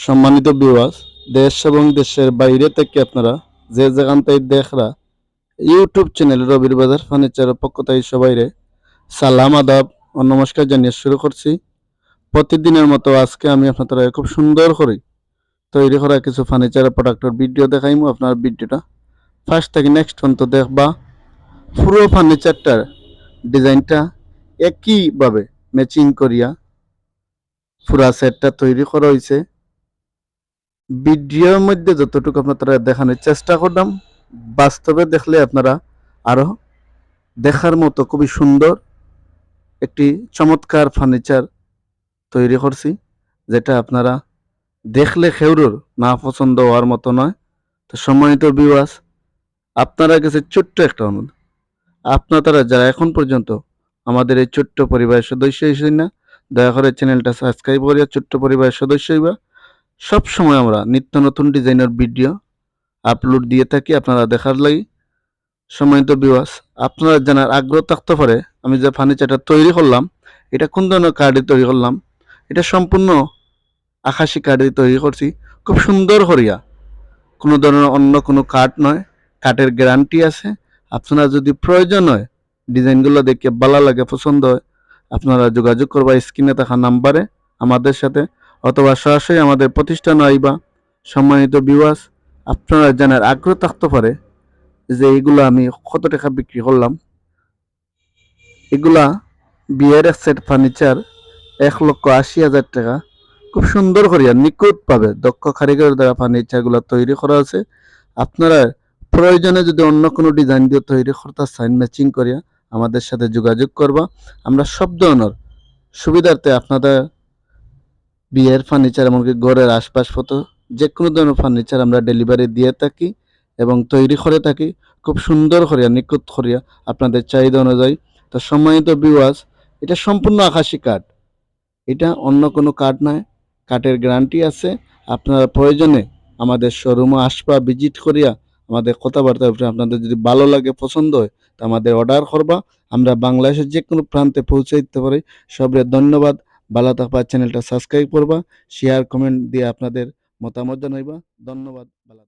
সম্মানিত বিওয়াস দেশ এবং দেশের বাইরে থেকে আপনারা যে যেখান দেখরা ইউটিউব চ্যানেল রবির বাজার ফার্নিচারের পক্ষ থেকে সবাইরে সালাম, আদাব ও নমস্কার জানিয়ে শুরু করছি। প্রতিদিনের মতো আজকে আমি আপনাদের খুব সুন্দর করে তৈরি করা কিছু ফার্নিচারের প্রোডাক্টের ভিডিও দেখাইমু। আপনার ভিডিওটা ফার্স্ট থেকে নেক্সট পর্যন্ত দেখবা। পুরো ফার্নিচারটার ডিজাইনটা একইভাবে ম্যাচিং করিয়া পুরা সেটটা তৈরি করা হয়েছে ভিডিওর মধ্যে যতটুকু আপনারা দেখানোর চেষ্টা করলাম, বাস্তবে দেখলে আপনারা আরও দেখার মতো খুবই সুন্দর একটি চমৎকার ফার্নিচার তৈরি করছি, যেটা আপনারা দেখলে খেউরুর না পছন্দ হওয়ার মতো নয়। তো সম্মানিত বিওয়াস আপনারা কাছে ছোট্ট একটা অনুরোধ। আপনারা যারা এখন পর্যন্ত আমাদের এই ছোট্ট পরিবারের সদস্য হিসেবে না, দয়া করে চ্যানেলটা সাবস্ক্রাইব করিয়া ছোট্ট পরিবারের সদস্য হইবা। সব সময় আমরা নিত্য নতুন ডিজাইনের ভিডিও আপলোড দিয়ে থাকি আপনারা দেখার লাগি। সম্মানিত বিওয়াস আপনারা জানার আগ্রহ থাকতে পারে, আমি যে ফার্নিচারটা তৈরি করলাম, এটা কোন ধরনের কার্ডে তৈরি করলাম, এটা সম্পূর্ণ আকাশি কার্ডে তৈরি করছি, খুব সুন্দর করিয়া। কোনো ধরনের অন্য কোনো কাঠ নয় কাঠের গ্যারান্টি আছে। আপনারা যদি প্রয়োজন হয়, ডিজাইনগুলো দেখে ভালো লাগে, পছন্দ হয়, আপনারা যোগাযোগ করবা, স্ক্রিনে থাকা নাম্বারে আমাদের সাথে অথবা সরাসরি আমাদের প্রতিষ্ঠান আইবা সম্মানিত বিওয়াস আপনারা জানার আগ্রহ থাকতে পারে যে এগুলো আমি কত টাকা বিক্রি করলাম। এগুলা বিয়ের সেট ফার্নিচার এক লক্ষ আশি হাজার টাকা। খুব সুন্দর করিয়া নিখুঁত পাবে দক্ষ কারিগরের দ্বারা ফার্নিচারগুলো তৈরি করা আছে। আপনারা প্রয়োজনে যদি অন্য কোনো ডিজাইন দিয়ে তৈরি করতে চান ম্যাচিং করিয়া আমাদের সাথে যোগাযোগ করবা। আমরা সব ধরনের সুবিধার্থে আপনাদের বিয়ের ফার্নিচার এমনকি ঘরের আশপাশপত্র যে কোনো ধরনের ফার্নিচার আমরা ডেলিভারি দিয়ে থাকি এবং তৈরি করে থাকি। খুব সুন্দর করিয়া, নিখুঁত করিয়া আপনাদের চাহিদা অনুযায়ী। তো সম্মানিত বিওয়াজ এটা সম্পূর্ণ আকাশি কাঠ। এটা অন্য কোনো কাঠ নয়। কাঠের গ্যারান্টি আছে। আপনারা প্রয়োজনে আমাদের শোরুমে আসবা ভিজিট করিয়া আমাদের কথাবার্তা আপনাদের যদি ভালো লাগে, পছন্দ হয়, তো আমাদের অর্ডার করবা। আমরা বাংলাদেশের যে কোনো প্রান্তে পৌঁছে দিতে পারি। সবরে ধন্যবাদ। ভালো থাকবা চ্যানেলটা সাবস্ক্রাইব করবা শেয়ার কমেন্ট দিয়ে আপনাদের মতামত জানাইবা ধন্যবাদ ভালো।